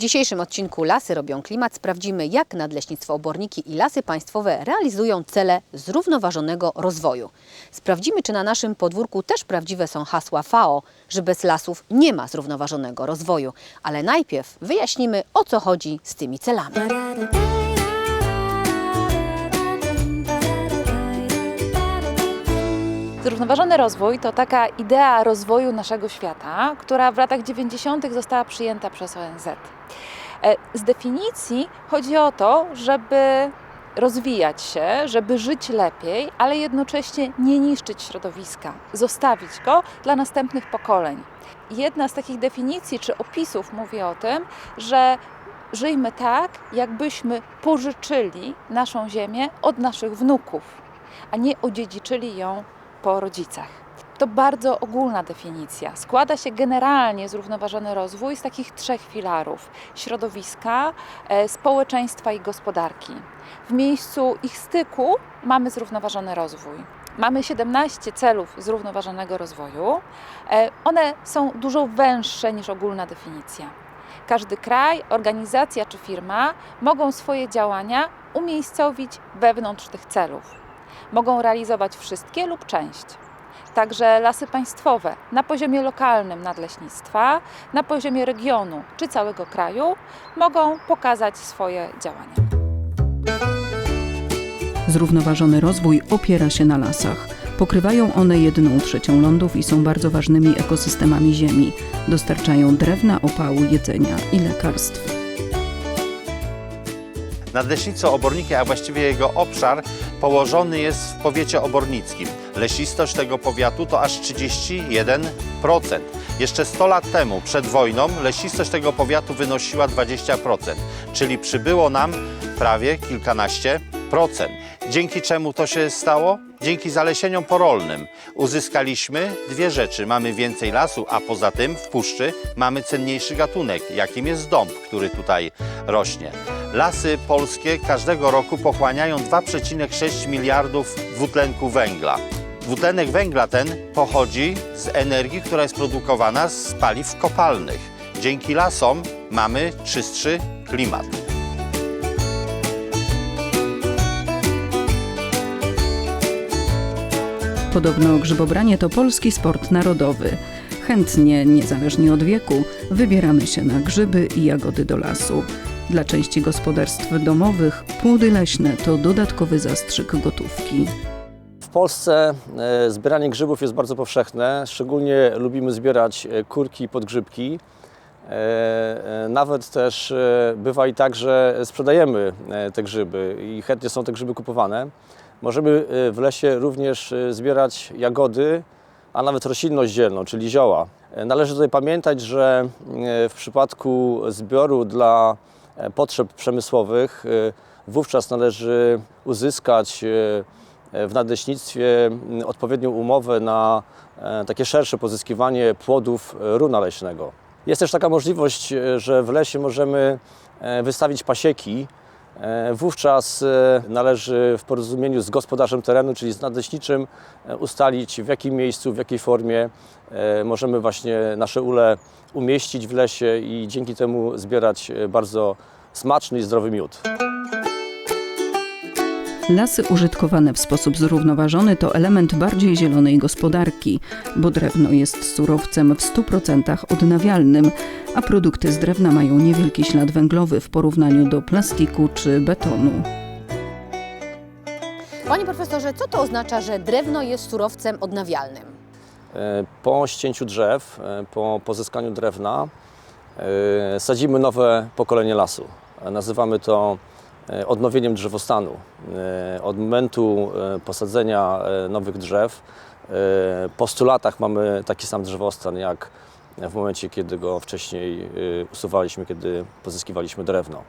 dzisiejszym odcinku Lasy robią klimat sprawdzimy, jak Nadleśnictwo Oborniki i Lasy Państwowe realizują cele zrównoważonego rozwoju. Sprawdzimy, czy na naszym podwórku też prawdziwe są hasła FAO, że bez lasów nie ma zrównoważonego rozwoju. Ale najpierw wyjaśnimy, o co chodzi z tymi celami. Zrównoważony rozwój to taka idea rozwoju naszego świata, która w latach 90. została przyjęta przez ONZ. E, Z definicji chodzi o to, żeby rozwijać się, żeby żyć lepiej, ale jednocześnie nie niszczyć środowiska, zostawić go dla następnych pokoleń. Jedna z takich definicji czy opisów mówi o tym, że żyjmy tak, jakbyśmy pożyczyli naszą ziemię od naszych wnuków, a nie odziedziczyli ją po rodzicach. To bardzo ogólna definicja. Składa się generalnie zrównoważony rozwój z takich trzech filarów: środowiska, e, społeczeństwa i gospodarki. W miejscu ich styku mamy zrównoważony rozwój. Mamy 17 celów zrównoważonego rozwoju. E, One są dużo węższe niż ogólna definicja. Każdy kraj, organizacja czy firma mogą swoje działania umiejscowić wewnątrz tych celów mogą realizować wszystkie lub część. Także lasy państwowe na poziomie lokalnym nadleśnictwa, na poziomie regionu czy całego kraju mogą pokazać swoje działania. Zrównoważony rozwój opiera się na lasach. Pokrywają one jedną trzecią lądów i są bardzo ważnymi ekosystemami ziemi. Dostarczają drewna, opału, jedzenia i lekarstw. Nadleśnictwo Oborniki, a właściwie jego obszar, położony jest w powiecie obornickim. Lesistość tego powiatu to aż 31%. Jeszcze 100 lat temu, przed wojną, lesistość tego powiatu wynosiła 20%, czyli przybyło nam prawie kilkanaście procent. Dzięki czemu to się stało? Dzięki zalesieniom porolnym uzyskaliśmy dwie rzeczy. Mamy więcej lasu, a poza tym w puszczy mamy cenniejszy gatunek, jakim jest dąb, który tutaj rośnie. Lasy polskie każdego roku pochłaniają 2,6 miliardów dwutlenku węgla. Dwutlenek węgla ten pochodzi z energii, która jest produkowana z paliw kopalnych. Dzięki lasom mamy czystszy klimat. Podobno grzybobranie to polski sport narodowy. Chętnie, niezależnie od wieku, wybieramy się na grzyby i jagody do lasu. Dla części gospodarstw domowych płody leśne to dodatkowy zastrzyk gotówki. W Polsce e, zbieranie grzybów jest bardzo powszechne. Szczególnie lubimy zbierać e, kurki i podgrzybki. E, Nawet też bywa i tak, że sprzedajemy te grzyby i chętnie są te grzyby kupowane. Możemy w lesie również zbierać jagody, a nawet roślinność zielną, czyli zioła. Należy tutaj pamiętać, że w przypadku zbioru dla potrzeb przemysłowych e, wówczas należy uzyskać e, w nadleśnictwie odpowiednią umowę na e, takie szersze pozyskiwanie płodów e, runa leśnego. Jest też taka możliwość, e, że w lesie możemy e, wystawić pasieki. E, Wówczas e, należy w porozumieniu z gospodarzem terenu, czyli z nadleśniczym, e, ustalić w jakim miejscu, w jakiej formie możemy właśnie nasze ule umieścić w lesie i dzięki temu zbierać bardzo smaczny i zdrowy miód. Lasy użytkowane w sposób zrównoważony to element bardziej zielonej gospodarki, bo drewno jest surowcem w 100% odnawialnym, a produkty z drewna mają niewielki ślad węglowy w porównaniu do plastiku czy betonu. Panie profesorze, co to oznacza, że drewno jest surowcem odnawialnym? E, Po ścięciu drzew, e, po pozyskaniu drewna, e, sadzimy nowe pokolenie lasu. Nazywamy to odnowieniem drzewostanu. E, Od momentu e, posadzenia e, nowych drzew, e, po 100 latach mamy taki sam drzewostan jak w momencie, kiedy go wcześniej e, usuwaliśmy, kiedy pozyskiwaliśmy drewno.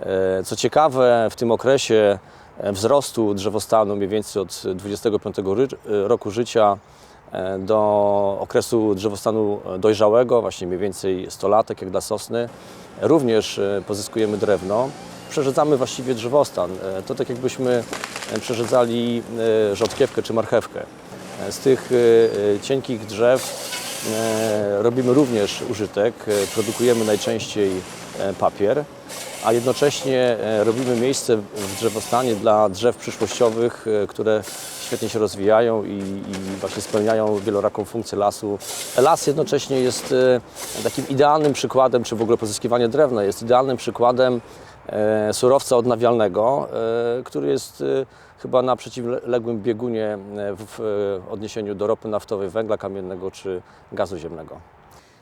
E, Co ciekawe, w tym okresie e, wzrostu drzewostanu, mniej więcej od 25 ry- roku życia e, do okresu drzewostanu dojrzałego, właśnie mniej więcej 100 latek, jak dla sosny, również e, pozyskujemy drewno. Przerzedzamy właściwie drzewostan. E, To tak jakbyśmy e, przerzedzali e, rzodkiewkę czy marchewkę. Z tych cienkich drzew robimy również użytek. Produkujemy najczęściej papier, a jednocześnie robimy miejsce w drzewostanie dla drzew przyszłościowych, które świetnie się rozwijają i, i właśnie spełniają wieloraką funkcję lasu. Las jednocześnie jest takim idealnym przykładem, czy w ogóle pozyskiwanie drewna jest idealnym przykładem surowca odnawialnego, e, który jest e, chyba na przeciwległym biegunie e, w, e, odniesieniu do ropy naftowej, węgla kamiennego czy gazu ziemnego.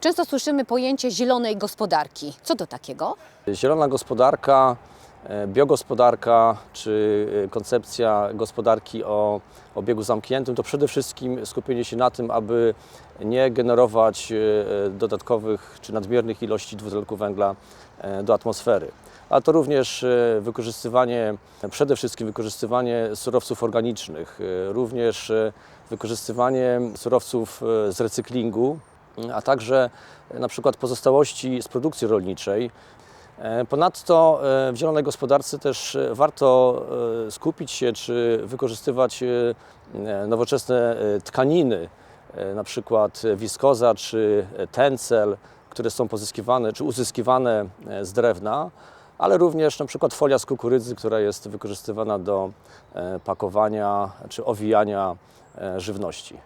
Często słyszymy pojęcie zielonej gospodarki. Co to takiego? Zielona gospodarka, e, biogospodarka czy e, koncepcja gospodarki o obiegu zamkniętym to przede wszystkim skupienie się na tym, aby nie generować e, dodatkowych czy nadmiernych ilości dwutlenku węgla e, do atmosfery. Ale to również e, wykorzystywanie, przede wszystkim wykorzystywanie surowców organicznych, e, również e, wykorzystywanie surowców z recyklingu, a także na przykład pozostałości z produkcji rolniczej. Ponadto w zielonej gospodarce też warto skupić się czy wykorzystywać nowoczesne tkaniny, na przykład wiskoza czy tencel, które są pozyskiwane czy uzyskiwane z drewna, ale również na przykład folia z kukurydzy, która jest wykorzystywana do e, pakowania czy owijania e, żywności.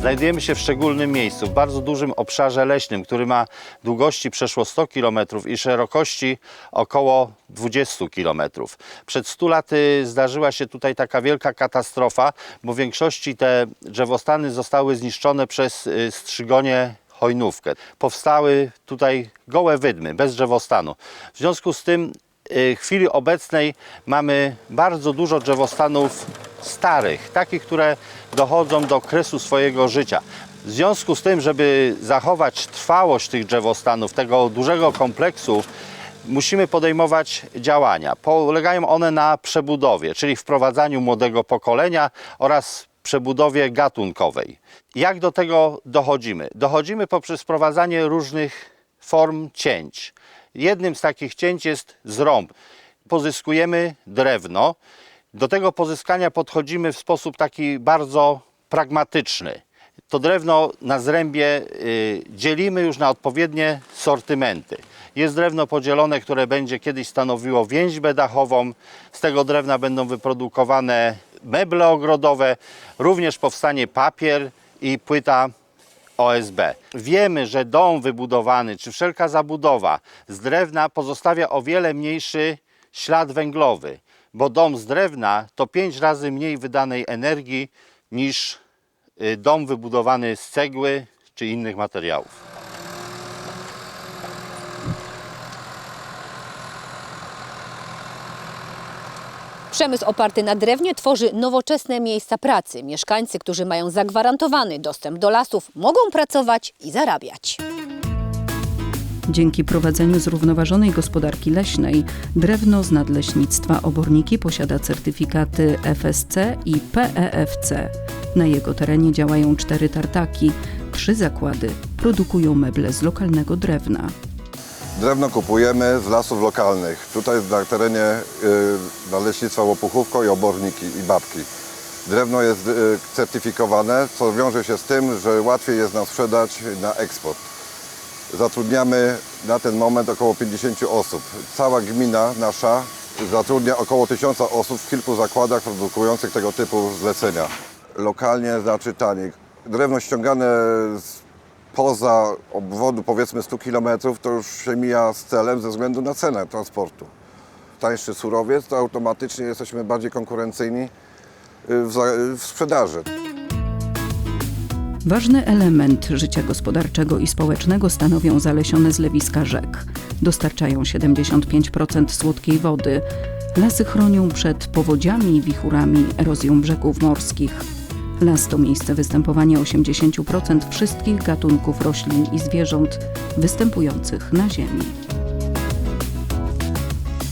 Znajdujemy się w szczególnym miejscu, w bardzo dużym obszarze leśnym, który ma długości przeszło 100 km i szerokości około 20 km. Przed 100 laty zdarzyła się tutaj taka wielka katastrofa, bo w większości te drzewostany zostały zniszczone przez y, strzygonie hojnówkę. Powstały tutaj gołe wydmy, bez drzewostanu. W związku z tym y, w chwili obecnej mamy bardzo dużo drzewostanów starych, takich, które dochodzą do kresu swojego życia. W związku z tym, żeby zachować trwałość tych drzewostanów, tego dużego kompleksu, musimy podejmować działania. Polegają one na przebudowie, czyli wprowadzaniu młodego pokolenia oraz przebudowie gatunkowej. Jak do tego dochodzimy? Dochodzimy poprzez wprowadzanie różnych form cięć. Jednym z takich cięć jest zrąb. Pozyskujemy drewno. Do tego pozyskania podchodzimy w sposób taki bardzo pragmatyczny. To drewno na zrębie y, dzielimy już na odpowiednie sortymenty. Jest drewno podzielone, które będzie kiedyś stanowiło więźbę dachową. Z tego drewna będą wyprodukowane meble ogrodowe, również powstanie papier i płyta OSB. Wiemy, że dom wybudowany czy wszelka zabudowa z drewna pozostawia o wiele mniejszy ślad węglowy, bo dom z drewna to 5 razy mniej wydanej energii niż y, dom wybudowany z cegły czy innych materiałów. Przemysł oparty na drewnie tworzy nowoczesne miejsca pracy. Mieszkańcy, którzy mają zagwarantowany dostęp do lasów, mogą pracować i zarabiać. Dzięki prowadzeniu zrównoważonej gospodarki leśnej drewno z nadleśnictwa Oborniki posiada certyfikaty FSC i PEFC. Na jego terenie działają cztery tartaki, trzy zakłady produkują meble z lokalnego drewna. Drewno kupujemy z lasów lokalnych. Tutaj na terenie y, Naleśnictwa Łopuchówko i Oborniki i Babki. Drewno jest y, certyfikowane, co wiąże się z tym, że łatwiej jest nam sprzedać na eksport. Zatrudniamy na ten moment około 50 osób. Cała gmina nasza zatrudnia około 1000 osób w kilku zakładach produkujących tego typu zlecenia. Lokalnie znaczy taniej. Drewno ściągane z poza obwodu powiedzmy 100 km to już się mija z celem ze względu na cenę transportu. Tańszy surowiec to automatycznie jesteśmy bardziej konkurencyjni w, w sprzedaży. Ważny element życia gospodarczego i społecznego stanowią zalesione zlewiska rzek. Dostarczają 75% słodkiej wody. Lasy chronią przed powodziami wichurami, erozją brzegów morskich. Las to miejsce występowania 80% wszystkich gatunków roślin i zwierząt występujących na Ziemi.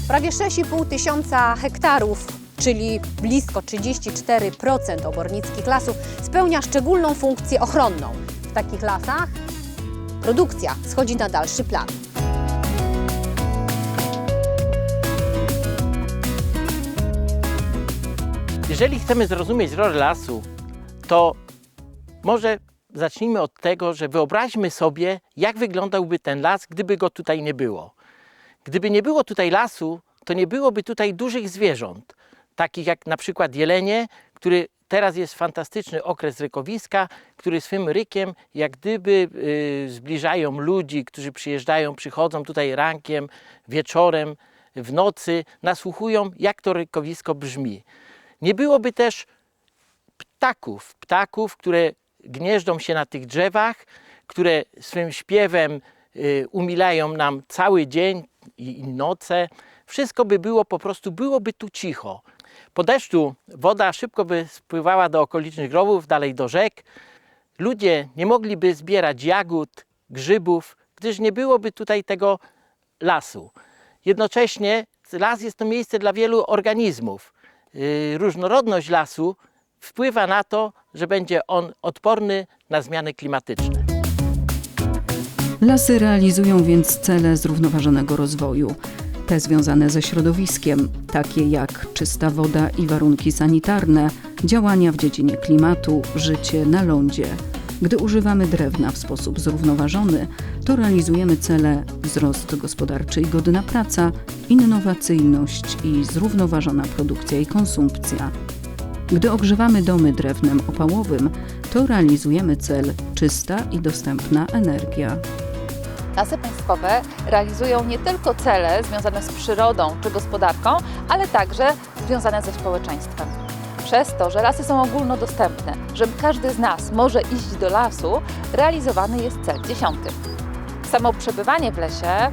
Prawie 6,5 tysiąca hektarów, czyli blisko 34% obornickich lasów, spełnia szczególną funkcję ochronną. W takich lasach produkcja schodzi na dalszy plan. Jeżeli chcemy zrozumieć rolę lasu, to może zacznijmy od tego, że wyobraźmy sobie, jak wyglądałby ten las, gdyby go tutaj nie było. Gdyby nie było tutaj lasu, to nie byłoby tutaj dużych zwierząt, takich jak na przykład jelenie, który teraz jest fantastyczny okres rykowiska, który swym rykiem jak gdyby y, zbliżają ludzi, którzy przyjeżdżają, przychodzą tutaj rankiem, wieczorem, w nocy, nasłuchują, jak to rykowisko brzmi. Nie byłoby też ptaków, ptaków, które gnieżdżą się na tych drzewach, które swym śpiewem y, umilają nam cały dzień i, i noce. Wszystko by było po prostu, byłoby tu cicho. Po deszczu woda szybko by spływała do okolicznych rowów, dalej do rzek. Ludzie nie mogliby zbierać jagód, grzybów, gdyż nie byłoby tutaj tego lasu. Jednocześnie las jest to miejsce dla wielu organizmów. Yy, Różnorodność lasu wpływa na to, że będzie on odporny na zmiany klimatyczne. Lasy realizują więc cele zrównoważonego rozwoju. Te związane ze środowiskiem, takie jak czysta woda i warunki sanitarne, działania w dziedzinie klimatu, życie na lądzie. Gdy używamy drewna w sposób zrównoważony, to realizujemy cele wzrost gospodarczy i godna praca, innowacyjność i zrównoważona produkcja i konsumpcja. Gdy ogrzewamy domy drewnem opałowym, to realizujemy cel czysta i dostępna energia. Lasy państwowe realizują nie tylko cele związane z przyrodą czy gospodarką, ale także związane ze społeczeństwem. Przez to, że lasy są ogólnodostępne, że każdy z nas może iść do lasu, realizowany jest cel dziesiąty. Samo przebywanie w lesie e,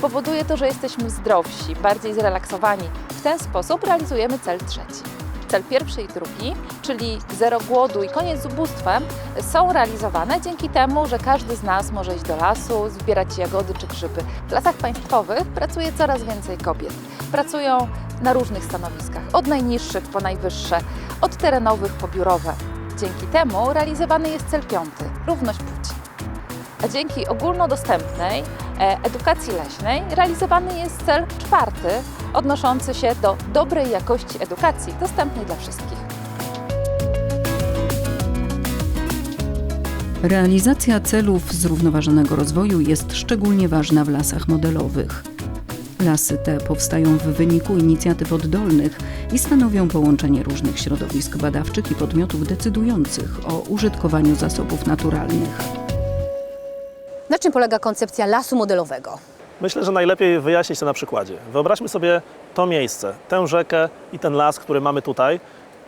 powoduje to, że jesteśmy zdrowsi, bardziej zrelaksowani. W ten sposób realizujemy cel trzeci. Cel pierwszy i drugi, czyli zero głodu i koniec z ubóstwem, są realizowane dzięki temu, że każdy z nas może iść do lasu, zbierać jagody czy grzyby. W lasach państwowych pracuje coraz więcej kobiet. Pracują na różnych stanowiskach, od najniższych po najwyższe, od terenowych po biurowe. Dzięki temu realizowany jest cel piąty równość płci. A dzięki ogólnodostępnej edukacji leśnej realizowany jest cel czwarty, odnoszący się do dobrej jakości edukacji dostępnej dla wszystkich. Realizacja celów zrównoważonego rozwoju jest szczególnie ważna w lasach modelowych. Lasy te powstają w wyniku inicjatyw oddolnych i stanowią połączenie różnych środowisk badawczych i podmiotów decydujących o użytkowaniu zasobów naturalnych. Na czym polega koncepcja lasu modelowego? Myślę, że najlepiej wyjaśnić to na przykładzie. Wyobraźmy sobie to miejsce, tę rzekę i ten las, który mamy tutaj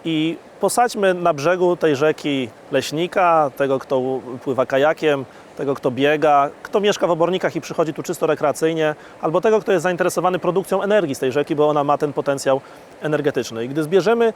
i posadźmy na brzegu tej rzeki leśnika, tego, kto pływa kajakiem, tego, kto biega, kto mieszka w obornikach i przychodzi tu czysto rekreacyjnie, albo tego, kto jest zainteresowany produkcją energii z tej rzeki, bo ona ma ten potencjał energetyczny. I gdy zbierzemy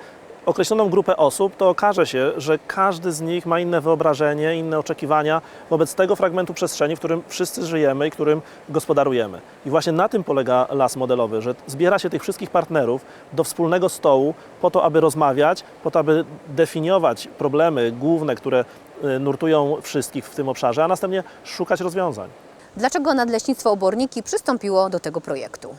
określoną grupę osób, to okaże się, że każdy z nich ma inne wyobrażenie, inne oczekiwania wobec tego fragmentu przestrzeni, w którym wszyscy żyjemy i którym gospodarujemy. I właśnie na tym polega las modelowy, że zbiera się tych wszystkich partnerów do wspólnego stołu po to, aby rozmawiać, po to, aby definiować problemy główne, które y, nurtują wszystkich w tym obszarze, a następnie szukać rozwiązań. Dlaczego Nadleśnictwo Oborniki przystąpiło do tego projektu?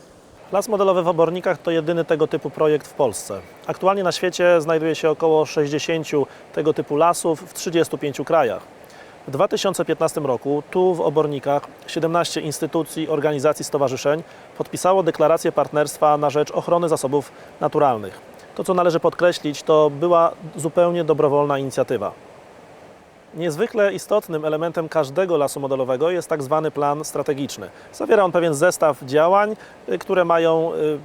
Las modelowy w Obornikach to jedyny tego typu projekt w Polsce. Aktualnie na świecie znajduje się około 60 tego typu lasów w 35 krajach. W 2015 roku tu w Obornikach 17 instytucji, organizacji, stowarzyszeń podpisało deklarację partnerstwa na rzecz ochrony zasobów naturalnych. To, co należy podkreślić, to była zupełnie dobrowolna inicjatywa. Niezwykle istotnym elementem każdego lasu modelowego jest tak zwany plan strategiczny. Zawiera on pewien zestaw działań, y, które mają y,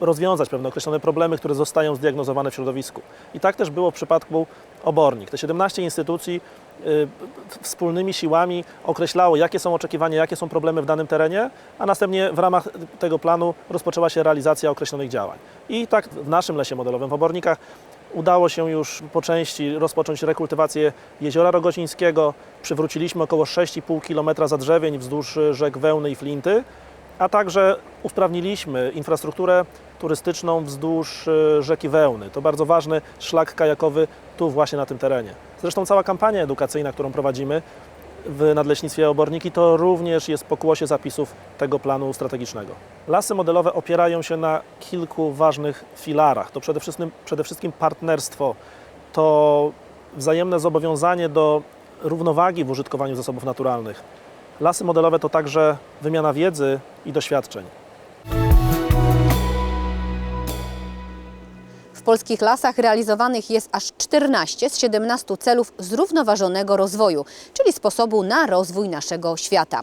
rozwiązać pewne określone problemy, które zostają zdiagnozowane w środowisku. I tak też było w przypadku obornik. Te 17 instytucji y, wspólnymi siłami określało, jakie są oczekiwania, jakie są problemy w danym terenie, a następnie w ramach tego planu rozpoczęła się realizacja określonych działań. I tak w naszym lesie modelowym w Obornikach udało się już po części rozpocząć rekultywację jeziora Rogocińskiego. Przywróciliśmy około 6,5 km zadrzewień wzdłuż rzek Wełny i Flinty, a także usprawniliśmy infrastrukturę turystyczną wzdłuż e, rzeki Wełny. To bardzo ważny szlak kajakowy tu właśnie na tym terenie. Zresztą cała kampania edukacyjna, którą prowadzimy, w Nadleśnictwie Oborniki to również jest pokłosie zapisów tego planu strategicznego. Lasy modelowe opierają się na kilku ważnych filarach. To przede wszystkim, przede wszystkim partnerstwo, to wzajemne zobowiązanie do równowagi w użytkowaniu zasobów naturalnych. Lasy modelowe to także wymiana wiedzy i doświadczeń. Polskich lasach realizowanych jest aż 14 z 17 celów zrównoważonego rozwoju, czyli sposobu na rozwój naszego świata.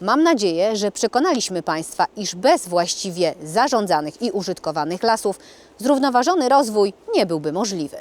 Mam nadzieję, że przekonaliśmy Państwa, iż bez właściwie zarządzanych i użytkowanych lasów zrównoważony rozwój nie byłby możliwy.